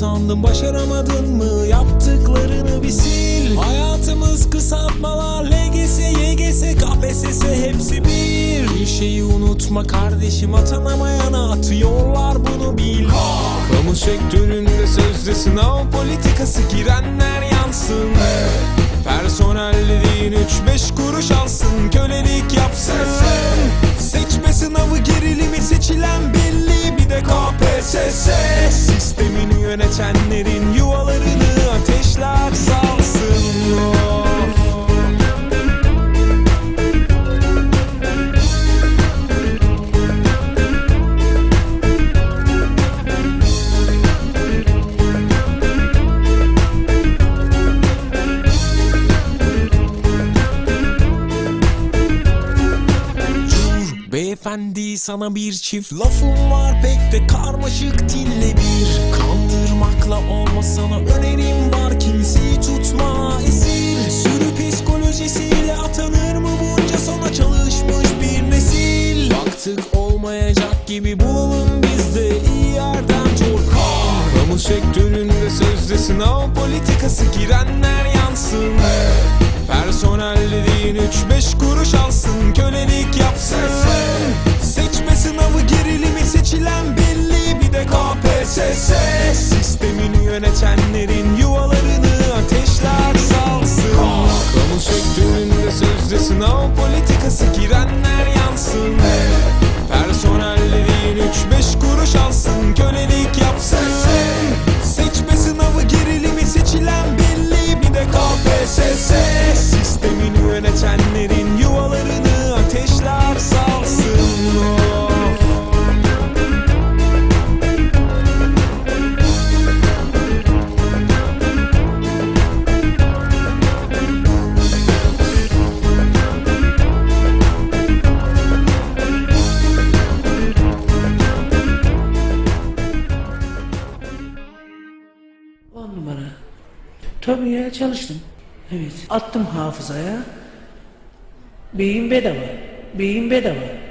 sandın başaramadın mı? Yaptıklarını bir sil. Hayatımız kısaltmalar. LGS, YGS, KPSS hepsi bir. Bir şeyi unutma kardeşim. Atanamayana atıyorlar bunu bil. Kamu sektöründe sözde sınav politikası girenler yansın. Personel dediğin 3-5 kuruş alsın kölelik yapsın. Seçme sınavı gerilimi seçilen belli bir de KPSS yönetenlerin yuvalarını ateşler salsın. Dur beyefendi sana bir çift lafım var pek de karmaşık dille Baktık olmayacak gibi bulalım biz de iyi yerden torpil Kamu sektöründe sözde sınav politikası girenler yansın. Personel dediğin 3-5 kuruş alsın kölelik yapsın. Seçme sınavı gerilimi seçilen belli bir de KPSS Sistemini yönetenlerin yuvalarını sınav politikası girenler yansın. Personel dediğin 3-5 kuruş On numara. Tabii ya çalıştım. Evet. Attım hafızaya. Beyin bedava. Beyin bedava.